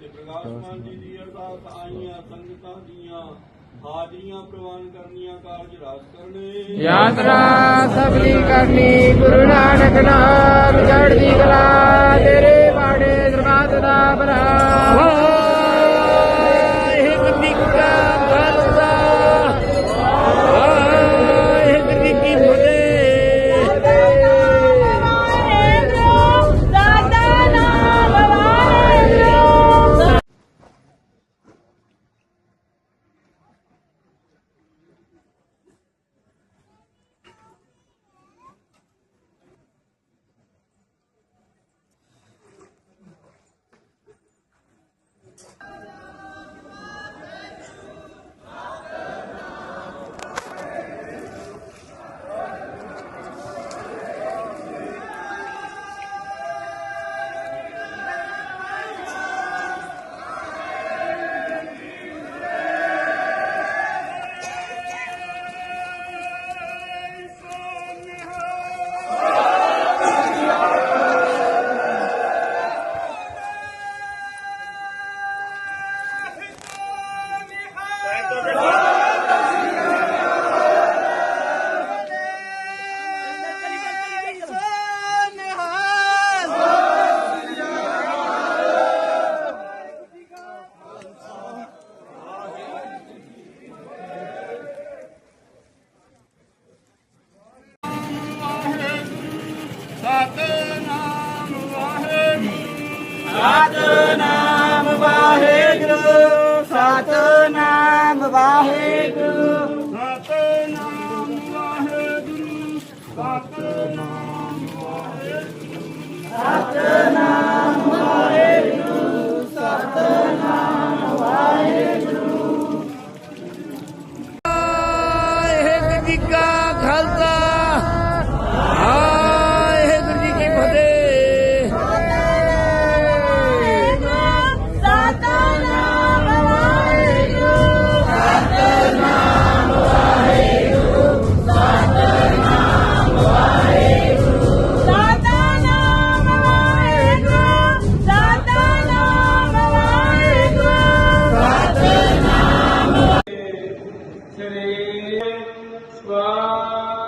ਤੇ ਪ੍ਰਕਾਸ਼ ਮਾਨ ਜੀ ਦੀ ਅਰਦਾਸ ਆਈਆਂ, ਸੰਗਤਾਂ ਦੀਆਂ, ਹਾਜ਼ਰੀਆਂ ਪ੍ਰਵਾਨ ਕਰਨੀਆਂ ਕਾਰਜ ਰਾਸ ਕਰਨੇ। ਯਾਤਰਾ ਸਭਲੀ ਕਰਨੀ, ਗੁਰੂ ਨਾਨਕ ਨਾਮ ਚੜ੍ਹਦੀ ਕਲਾ ਤੇਰੇ ਵਾਹਿਗੁਰੂ Swami.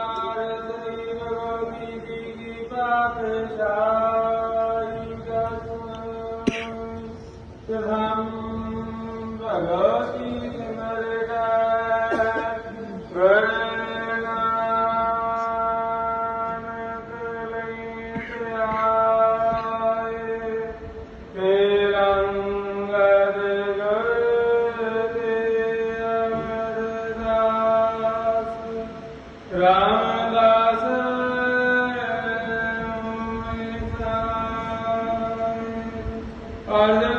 Arda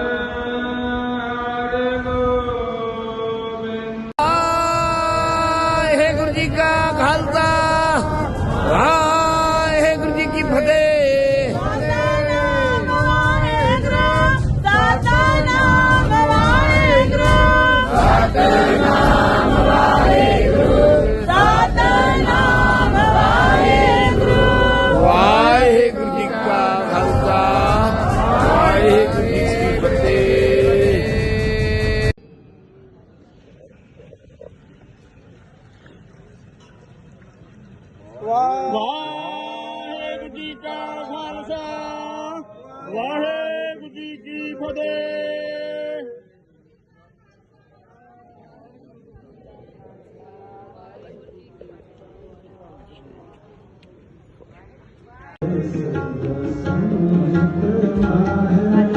ਵਾਹਿਗੁਰੂ ਜੀ ਕਾ ਖਾਲਸਾ ਵਾਹਿਗੁਰੂ ਜੀ ਕੀ ਫਤਿਹ। ਵਾਹਿਗੁਰੂ